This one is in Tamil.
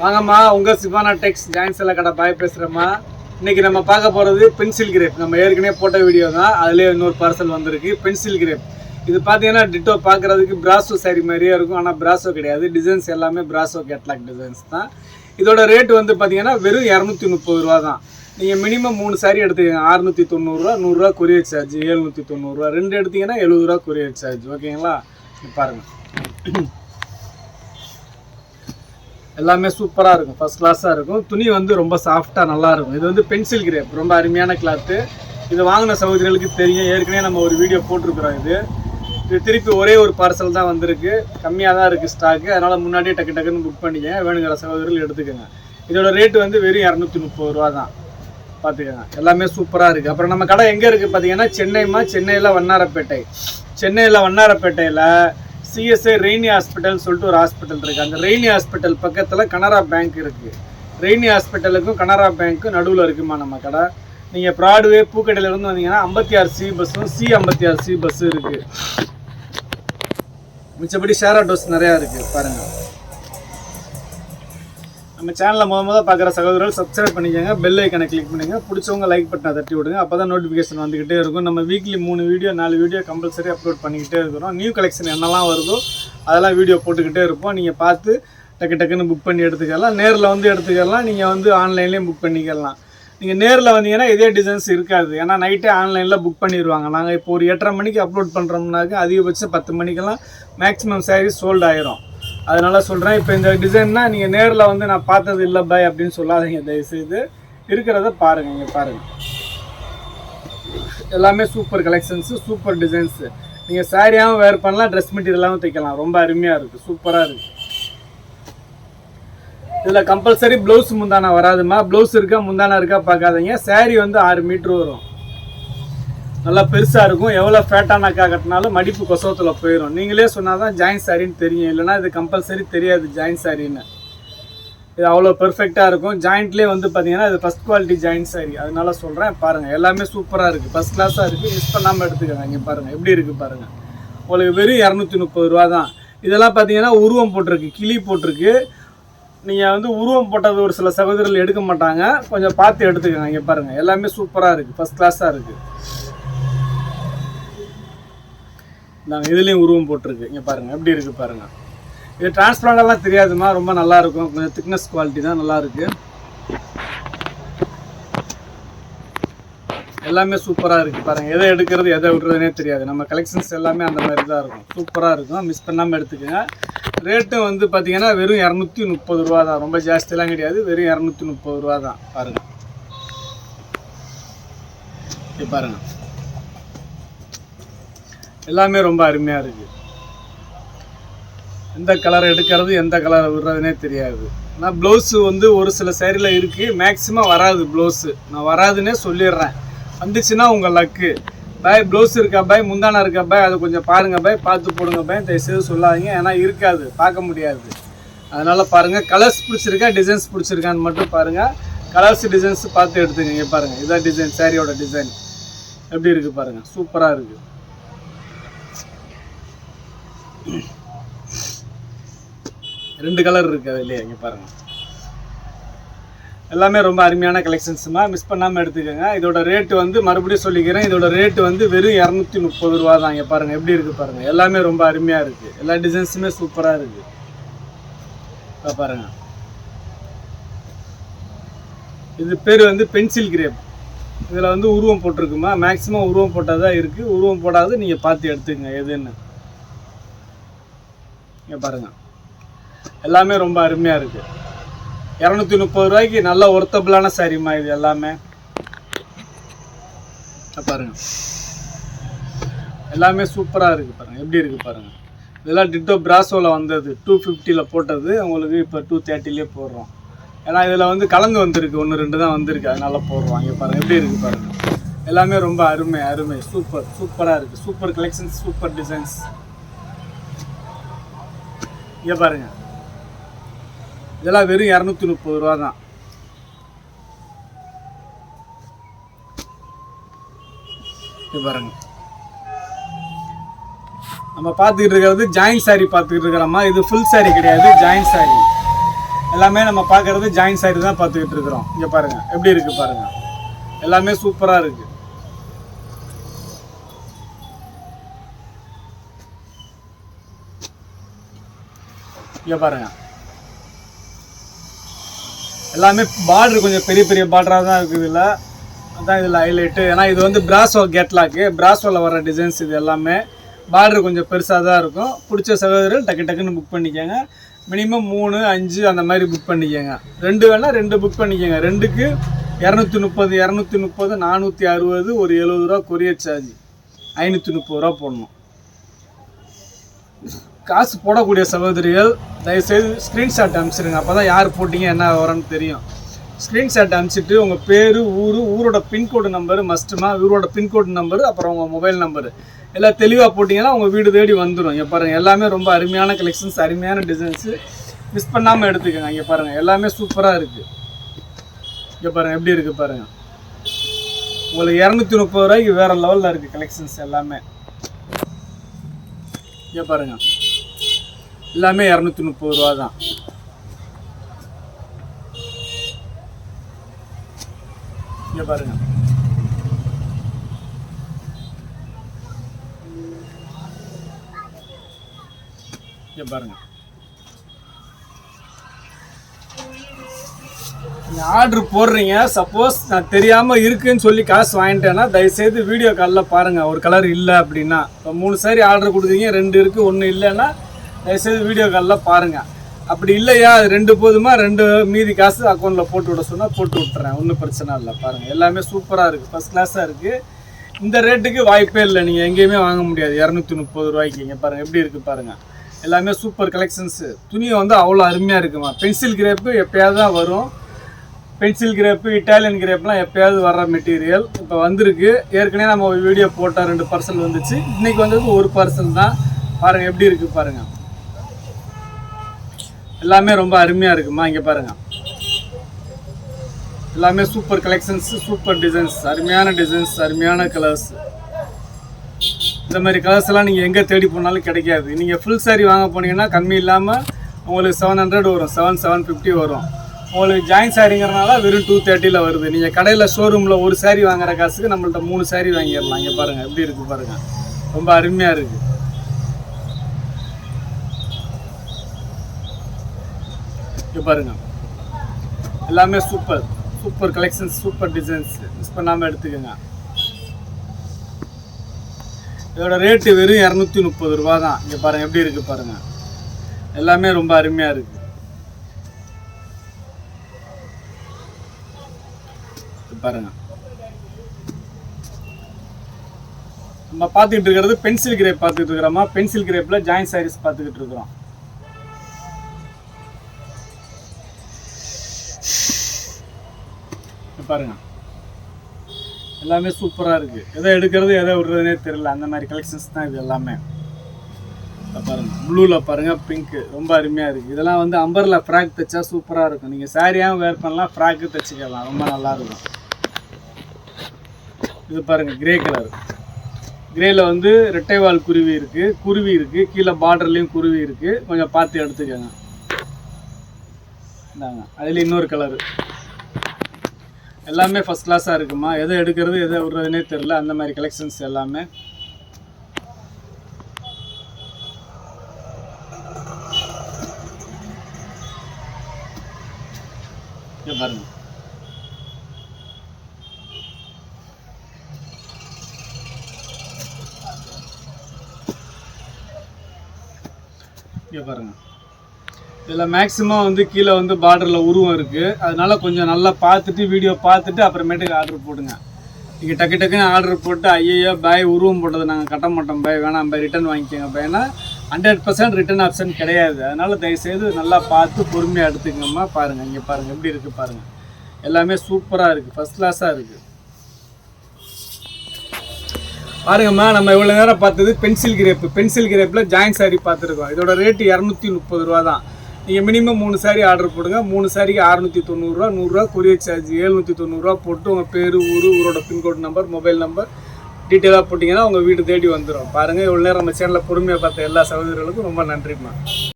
வாங்கம்மா உங்கள் சிவானா டெக்ஸ் ஜாயின்ஸ் எல்லாம் கடை பாய் பேசுகிறேம்மா இன்றைக்கி நம்ம பார்க்க போகிறது பென்சில் கிரேப் நம்ம ஏற்கனவே போட்ட வீடியோ தான். அதுலேயே இன்னொரு பார்சல் வந்திருக்கு பென்சில் கிரேப் இது பார்த்தீங்கன்னா டிட்டோ பார்க்குறதுக்கு பிராசோ சாரி மாதிரியே இருக்கும். ஆனால் பிராசோ கிடையாது. டிசைன்ஸ் எல்லாமே பிராசோ கேட்லாக் டிசைன்ஸ் தான். இதோட ரேட் வந்து பார்த்தீங்கன்னா வெறும் இரநூத்தி முப்பது ரூபா தான். நீங்கள் மினிமம் மூணு சாரி எடுத்துக்கங்க. அறுநூற்றி தொண்ணூறுரூவா நூறுரூவா கொரியர் சார்ஜ் எழுநூற்றி தொண்ணூறுரூவா ரெண்டு எடுத்தீங்கன்னா எழுபது ரூபா கொரியர் சார்ஜ் ஓகேங்களா பாருங்கள் எல்லாமே சூப்பராக இருக்கும். ஃபஸ்ட் கிளாஸாக இருக்கும். துணி வந்து ரொம்ப சாஃப்டாக நல்லா இருக்கும். இது வந்து பென்சில் கிரேப் ரொம்ப அருமையான கிளாத்து இது வாங்கின சகோதரிகளுக்கு தெரியும். ஏற்கனவே நம்ம ஒரு வீடியோ போட்டிருக்கிறோம் இது. இது திருப்பி ஒரே ஒரு பார்சல் தான் வந்திருக்கு. கம்மியாக தான் இருக்குது ஸ்டாக்கு அதனால் முன்னாடியே டக்கு டக்குன்னு புக் பண்ணிக்கங்க. வேணுங்கிற சகோதரிகள் எடுத்துக்கோங்க. இதோட ரேட்டு வந்து வெறும் இரநூத்தி முப்பது ரூபா தான். பார்த்துக்கோங்க எல்லாமே சூப்பராக இருக்குது அப்புறம் நம்ம கடை எங்கே இருக்குது பார்த்தீங்கன்னா சென்னைமா சென்னையில் வண்ணாரப்பேட்டை. சென்னையில் வண்ணாரப்பேட்டையில் சிஎஸ்ஐ ரெய்னி ஹாஸ்பிட்டல் சொல்லிட்டு ஒரு ஹாஸ்பிட்டல் இருக்குது அந்த ரெய்னி ஹாஸ்பிட்டல் பக்கத்தில் கனரா பேங்க் இருக்குது ரெய்னி ஹாஸ்பிட்டலுக்கும் கனரா பேங்க்கும் நடுவில் இருக்குமா நம்ம கடை. நீங்கள் ப்ராட்வே பூக்கடையிலேருந்து வந்தீங்கன்னா ஐம்பத்தி ஆறு சி பஸ்ஸும் சி ஐம்பத்தி ஆறு சி பஸ்ஸும் இருக்குது மிச்சபடி ஷேர் ஆட்டோஸ் நிறையா இருக்குது பாருங்கள் நம்ம சேனலில் முத முத பார்க்குற சகோதரர்கள் சப்ஸ்கிரைப் பண்ணிக்கோங்க பெல் ஐக்கனை கிளிக் பண்ணுங்கள் பிடிச்சவங்க லைக் பட்டனை தட்டி விடுங்க. அப்போ தான் நோட்டிஃபிகேஷன் வந்துக்கிட்டே இருக்கும். நம்ம வீக்லி மூணு வீடியோ நாலு வீடியோ கம்பல்சரி அப்லோட் பண்ணிக்கிட்டே இருக்கிறோம். நியூ கலெக்ஷன் என்னெல்லாம் வருதோ அதெல்லாம் வீடியோ போட்டுக்கிட்டே இருப்போம். நீங்கள் பார்த்து டக்கு டக்குன்னு புக் பண்ணி எடுத்துக்கலாம். நேரில் வந்து எடுத்துக்கலாம். நீங்கள் வந்து ஆன்லைன்லேயும் புக் பண்ணிக்கலாம். நீங்கள் நேரில் வந்தீங்கன்னா இதே டிசைன்ஸ் இருக்காது. ஏன்னா நைட்டே ஆன்லைனில் புக் பண்ணிடுவாங்க நாங்கள் இப்போ ஒரு எட்டரை மணிக்கு அப்லோட் பண்ணுறோம்னாக்க அதிகபட்சம் பத்து மணிக்கெல்லாம் மேக்ஸிமம் சாரீஸ் சோல்ட் ஆயிரும். அதனால சொல்கிறேன் இப்போ இந்த டிசைன்னா நீங்கள் நேரில் வந்து நான் பார்த்தது இல்லை பாய் அப்படின்னு சொல்லாதீங்க. தயவுசெய்து இருக்கிறத பாருங்கள் இங்கே பாருங்கள் எல்லாமே சூப்பர் கலெக்ஷன்ஸு சூப்பர் டிசைன்ஸு நீங்கள் சாரியாகவும் வேர் பண்ணலாம் ட்ரெஸ் மெட்டீரியலாகவும் தைக்கலாம். ரொம்ப அருமையாக இருக்குது சூப்பராக இருக்குது இதில் கம்பல்சரி ப்ளவுஸ் முந்தானா வராதுமா? ப்ளவுஸ் இருக்கா முந்தானா இருக்கா பார்க்காதீங்க. Saree வந்து ஆறு மீட்ரு வரும். நல்லா பெருசாக இருக்கும். எவ்வளோ ஃபேட்டானாக்கா கட்டினாலும் மடிப்பு கொசவத்தில் போயிடும் நீங்களே சொன்னால் தான் ஜாயின் சாரின்னு தெரியும். இல்லைன்னா இது கம்பல்சரி தெரியாது ஜாயின் சாரின்னு இது அவ்வளோ பெர்ஃபெக்டாக இருக்கும். ஜாயிண்ட்லேயே வந்து பார்த்தீங்கன்னா இது ஃபஸ்ட் குவாலிட்டி ஜாயின் சாரி அதனால சொல்கிறேன் பாருங்கள் எல்லாமே சூப்பராக இருக்குது ஃபஸ்ட் கிளாஸாக இருக்குது மிஸ் பண்ணாமல் எடுத்துக்கோங்க. இங்கே பாருங்கள் எப்படி இருக்குது பாருங்கள் உங்களுக்கு வெறும் இரநூத்தி முப்பது ரூபா தான் இதெல்லாம் பார்த்தீங்கன்னா உருவம் போட்டிருக்கு. கிளி போட்டிருக்கு. நீங்கள் வந்து உருவம் போட்டது ஒரு சில சகோதரர்கள் எடுக்க மாட்டாங்க. கொஞ்சம் பார்த்து எடுத்துக்கோங்க. இங்கே பாருங்கள் எல்லாமே சூப்பராக இருக்குது ஃபஸ்ட் கிளாஸாக இருக்குது நாங்கள் இதுலேயும் உருவம் போட்டிருக்கு. இங்கே பாருங்கள் எப்படி இருக்குது பாருங்கள் இது டிரான்ஸ்பரண்டெல்லாம் தெரியாதுமா ரொம்ப நல்லாயிருக்கும் கொஞ்சம் திக்னஸ் குவாலிட்டி தான் நல்லாயிருக்கு எல்லாமே சூப்பராக இருக்குது பாருங்கள் எதை எடுக்கிறது எதை விடுறதுனே தெரியாது. நம்ம கலெக்ஷன்ஸ் எல்லாமே அந்த மாதிரி தான் இருக்கும். சூப்பராக இருக்கும். மிஸ் பண்ணாமல் எடுத்துக்கோங்க. ரேட்டும் வந்து பார்த்திங்கன்னா வெறும் இரநூத்தி முப்பது ரூபா தான். ரொம்ப ஜாஸ்தியெலாம் கிடையாது. வெறும் இரநூத்தி முப்பது ரூபா தான். பாருங்கள் பாருங்கள் எல்லாமே ரொம்ப அருமையாக இருக்குது எந்த கலர் எடுக்கிறது எந்த கலர் விடுறதுனே தெரியாது. ஆனால் ப்ளவுஸு வந்து ஒரு சில சேரீல இருக்குது மேக்ஸிமம் வராது ப்ளவுஸு நான் வராதுன்னே சொல்லிடுறேன். வந்துச்சுன்னா உங்கள் லக்கு பாய் ப்ளவுஸ் இருக்கா பாய்? முந்தானா இருக்கா பாய்? அதை கொஞ்சம் பாருங்கள் பாய். பார்த்து போடுங்க பாய். தயவுசெய்து சொல்லாதீங்க. ஏன்னா இருக்காது. பார்க்க முடியாது. அதனால் பாருங்கள் கலர்ஸ் பிடிச்சிருக்கா டிசைன்ஸ் பிடிச்சிருக்கான்னு மட்டும் பாருங்கள் கலர்ஸ் டிசைன்ஸ் பார்த்து எடுத்துக்கங்க. பாருங்கள் இதான் டிசைன் சாரியோட டிசைன் எப்படி இருக்குது பாருங்கள் சூப்பராக இருக்குது ரெண்டு கலர் இருக்குது அதுலேயே இங்கே பாருங்கள் எல்லாமே ரொம்ப அருமையான கலெக்ஷன்ஸுமா மிஸ் பண்ணாமல் எடுத்துக்கோங்க. இதோட ரேட்டு வந்து மறுபடியும் சொல்லிக்கிறேன். இதோட ரேட்டு வந்து வெறும் இரநூத்தி முப்பது ரூபா தான் இங்கே பாருங்கள் எப்படி இருக்குது பாருங்கள் எல்லாமே ரொம்ப அருமையாக இருக்குது எல்லா டிசைன்ஸுமே சூப்பராக இருக்குது இப்போ பாருங்கள் இது பேர் வந்து பென்சில் கிரேப் இதில் வந்து உருவம் போட்டிருக்குமா? மேக்ஸிமம் உருவம் போட்டால் தான் இருக்குது உருவம் போடாது. நீங்கள் பார்த்து எடுத்துக்கங்க. எதுன்னு. இங்கே பாருங்கள் எல்லாமே ரொம்ப அருமையாக இருக்குது இரநூத்தி முப்பது ரூபாய்க்கு நல்ல ஒர்த்தபிளான சாரிம்மா இது எல்லாமே. பாருங்கள் பாருங்க. எல்லாமே சூப்பராக இருக்குது பாருங்கள் எப்படி இருக்குது பாருங்கள் இதெல்லாம் டிட்டோ பிராசோவில் வந்தது. டூ ஃபிஃப்டியில் போட்டது. உங்களுக்கு இப்போ டூ தேர்ட்டிலே போடுறோம். ஏன்னா இதில் வந்து கலந்து வந்திருக்கு. ஒன்று ரெண்டு தான் வந்திருக்கு. அதனால போடுறோம். இங்கே பாருங்கள் எப்படி இருக்குது பாருங்கள் எல்லாமே ரொம்ப அருமை அருமை. சூப்பர் சூப்பராக இருக்குது சூப்பர் கலெக்ஷன்ஸ் சூப்பர் டிசைன்ஸ் இங்கே பாருங்கள் இதெல்லாம் வெறும் இரநூத்தி முப்பது ரூபா தான். இது பாருங்க. நம்ம பார்த்துக்கிட்டு இருக்கிறது ஜாயின் சாரி பார்த்துக்கிட்டு இருக்கிறோமா இது ஃபுல் சாரி கிடையாது ஜாயின் சாரி எல்லாமே நம்ம பார்க்கறது ஜாயின் சாரி தான் பார்த்துக்கிட்டு இருக்கிறோம். இங்கே பாருங்கள் எப்படி இருக்குது பாருங்கள் எல்லாமே சூப்பராக இருக்குது இங்கே பாருங்கள் எல்லாமே பார்டர் கொஞ்சம் பெரிய பெரிய பார்டராக தான் இருக்குது இதில். அதான் இதில் ஹைலைட்டு ஏன்னா இது வந்து பிராசோ கேட்லாக்கு பிராசோவில் வர டிசைன்ஸ் இது எல்லாமே. பார்டர் கொஞ்சம் பெருசாக தான் இருக்கும். பிடிச்ச சகோதரர்கள் டக்கு டக்குன்னு புக் பண்ணிக்கோங்க. மினிமம் மூணு அஞ்சு அந்த மாதிரி புக் பண்ணிக்கோங்க. ரெண்டு வேணால் ரெண்டு புக் பண்ணிக்கோங்க. ரெண்டுக்கு இரநூத்தி முப்பது இரநூத்தி முப்பது நானூற்றி அறுபது ஒரு எழுபது ரூபா கொரியர் சார்ஜ் ஐநூற்றி முப்பது ரூபா போடணும். காசு போடக்கூடிய சகோதரிகள் தயவுசெய்து ஸ்க்ரீன்ஷாட் அனுப்பிச்சிடுங்க அப்போ தான் யார் போட்டீங்க என்ன வரன்னு தெரியும். ஸ்க்ரீன்ஷாட் அனுப்பிச்சிட்டு உங்கள் பேர் ஊர் ஊரோட பின்கோடு நம்பரு மஸ்ட்டுமா ஊரோட பின்கோடு நம்பரு அப்புறம் உங்கள் மொபைல் நம்பரு எல்லாம் தெளிவாக போட்டிங்கன்னா உங்கள் வீடு தேடி வந்துடும் இங்கே பாருங்கள் எல்லாமே ரொம்ப அருமையான கலெக்ஷன்ஸ் அருமையான டிசைன்ஸு மிஸ் பண்ணாமல் எடுத்துக்கோங்க இங்கே பாருங்கள் எல்லாமே சூப்பராக இருக்குது இங்கே பாருங்கள் எப்படி இருக்குது பாருங்கள் உங்களுக்கு இரநூத்தி முப்பது ரூபாய்க்கு வேறு லெவலில் இருக்குது கலெக்ஷன்ஸ் எல்லாமே. இங்கே பாருங்கள் எல்லாமே இரநூத்தி முப்பது ரூபா தான் இங்கே பாருங்க. இங்கே பாருங்க. நீங்கள் ஆர்டர் போடுறீங்க. சப்போஸ் நான் தெரியாமல் இருக்குன்னு சொல்லி காசு வாங்கிட்டேன்னா தயவுசெய்து வீடியோ காலில் பாருங்கள் ஒரு கலர் இல்லை அப்படின்னா. இப்போ மூணு சாரி ஆர்டர் கொடுக்குறீங்க ரெண்டு இருக்குது ஒன்று இல்லைன்னா தயவுசெய்து வீடியோ காலில் பாருங்கள் அப்படி இல்லையா? அது ரெண்டு போதுமா? ரெண்டு மீதி காசு அக்கௌண்ட்டில் போட்டு விட சொன்னால் போட்டு விட்டுறேன். ஒன்றும் பிரச்சனை இல்லை. பாருங்கள் எல்லாமே சூப்பராக இருக்குது ஃபஸ்ட் கிளாஸாக இருக்குது இந்த ரேட்டுக்கு வாய்ப்பே இல்லை. நீங்கள் எங்கேயுமே வாங்க முடியாது. இரநூத்தி முப்பது ரூபாய்க்கு இங்கே பாருங்கள் எப்படி இருக்குது பாருங்கள் எல்லாமே சூப்பர் கலெக்ஷன்ஸு துணியை வந்து அவ்வளோ அருமையாக இருக்குமா? பென்சில் கிரேப்பு எப்போயாவது தான் வரும். பென்சில் கிரேப்பு இட்டாலியன் கிரேப்லாம் எப்போயாவது வர்ற மெட்டீரியல் இப்போ வந்திருக்கு. ஏற்கனவே நம்ம வீடியோ போட்டால் ரெண்டு பார்சல் வந்துச்சு. இன்றைக்கி வந்தது ஒரு பார்சல் தான். பாருங்கள் எப்படி இருக்குது பாருங்கள் எல்லாமே ரொம்ப அருமையாக இருக்குமா? இங்கே பாருங்கள் எல்லாமே சூப்பர் கலெக்ஷன்ஸ் சூப்பர் டிசைன்ஸ் அருமையான டிசைன்ஸ் அருமையான கலர்ஸ் இந்த மாதிரி கலர்ஸ் எல்லாம் நீங்கள் எங்கே தேடி போனாலும் கிடைக்காது. நீங்கள் ஃபுல் சாரி வாங்க போனீங்கன்னா கம்மி இல்லாமல் உங்களுக்கு செவன் ஹண்ட்ரட் வரும். செவன் செவன் ஃபிஃப்டி வரும். உங்களுக்கு ஜாயின் சாரிங்கிறனால வெறும் டூ தேர்ட்டியில் வருது. நீங்கள் கடையில் ஷோரூமில் ஒரு சாரி வாங்குற காசுக்கு நம்மள்ட்ட மூணு சாரி வாங்கிடலாம். இங்கே பாருங்கள் எப்படி இருக்குது பாருங்கள் ரொம்ப அருமையாக இருக்குது இது பாருங்க. எல்லாமே super super collections super designs miss பண்ணாமல் எடுத்துக்கோங்க. இதோட ரேட்டு வெறும் இரநூத்தி முப்பது ரூபா தான் இங்கே பாருங்க எப்படி இருக்கு பாருங்க. எல்லாமே ரொம்ப அருமையாக இருக்கு. பாருங்க. நம்ம பார்த்துக்கிட்டு இருக்கிறது பென்சில் கிரேப் பார்த்துக்கிட்டு இருக்கிறோமா? பென்சில் கிரேப்பில் ஜாயின் சாரீஸ் பார்த்துக்கிட்டு இருக்கிறோம். பாருங்க. எல்லாமே சூப்பராக இருக்குது எதை எடுக்கிறது எதை விடுறதுனே தெரியல. அந்த மாதிரி கலெக்ஷன்ஸ் தான் இது எல்லாமே. பாருங்கள் பாருங்க. ப்ளூவில் பாருங்கள் பிங்க்கு ரொம்ப அருமையாக இருக்குது இதெல்லாம் வந்து அம்பரில் ஃப்ராக் தைச்சா சூப்பராக இருக்கும். நீங்கள் சாரியாகவும் வேர் பண்ணலாம் ஃப்ராக்கு தைச்சிக்கலாம். ரொம்ப நல்லா இருக்கும். இது பாருங்கள் கிரே கலர் கிரேயில் வந்து ரெட்டைவால் குருவி இருக்குது குருவி இருக்குது கீழே பார்டர்லேயும் குருவி இருக்குது கொஞ்சம் பார்த்து எடுத்துக்கோங்க. இந்தாங்க. அதில் இன்னொரு கலரு எல்லாமே ஃபஸ்ட் கிளாஸாக இருக்குமா? எதை எடுக்கிறது எதை விடுறதுனே தெரில அந்த மாதிரி கலெக்ஷன்ஸ் எல்லாமே. பாருங்க. இங்கே பாருங்கள் இதில் மேக்ஸிமம் வந்து கீழே வந்து பார்டரில் உருவம் இருக்குது அதனால கொஞ்சம் நல்லா பார்த்துட்டு வீடியோ பார்த்துட்டு அப்புறமேட்டுக்கு ஆர்டர் போடுங்க. நீங்கள் டக்கு டக்குன்னு ஆர்டர் போட்டு ஐயோ பாய் உருவம் போட்டதை நாங்கள் கட்ட மாட்டோம் பாய் வேணாம் பாய் ரிட்டன் வாங்கிக்கோங்க பாய்னா ஹண்ட்ரட் பர்சன்ட் ரிட்டர்ன் ஆப்ஷன் கிடையாது. அதனால் தயவுசெய்து நல்லா பார்த்து பொறுமையாக எடுத்துக்கங்கம்மா பாருங்கள் இங்கே பாருங்கள் எப்படி இருக்குது பாருங்கள் எல்லாமே சூப்பராக இருக்குது ஃபஸ்ட் கிளாஸாக இருக்குது பாருங்கம்மா நம்ம இவ்வளோ நேரம் பார்த்தது பென்சில் கிரேப்பு பென்சில் கிரேப்பில் ஜாயின் சாரி பார்த்துருக்கோம். இதோட ரேட்டு இரநூத்தி முப்பது ரூபா தான் நீங்கள் மினிமம் மூணு சாரி ஆர்டர் போடுங்க. மூணு சாரிக்கு அறுநூற்றி தொண்ணூறுரூவா நூறுரூவா கொரியர் சார்ஜ் எழுநூற்றி தொண்ணூறுரூவா போட்டு உங்கள் பேர் ஊர் ஊரோட பின்கோடு நம்பர் மொபைல் நம்பர் டீட்டெயிலாக போட்டிங்கன்னா உங்கள் வீடு தேடி வந்துடும் பாருங்கள் இவ்வளோ நேரம் நம்ம சேனலில் பொறுமையாக பார்த்த எல்லா சகோதரர்களுக்கும் ரொம்ப நன்றிம்மா.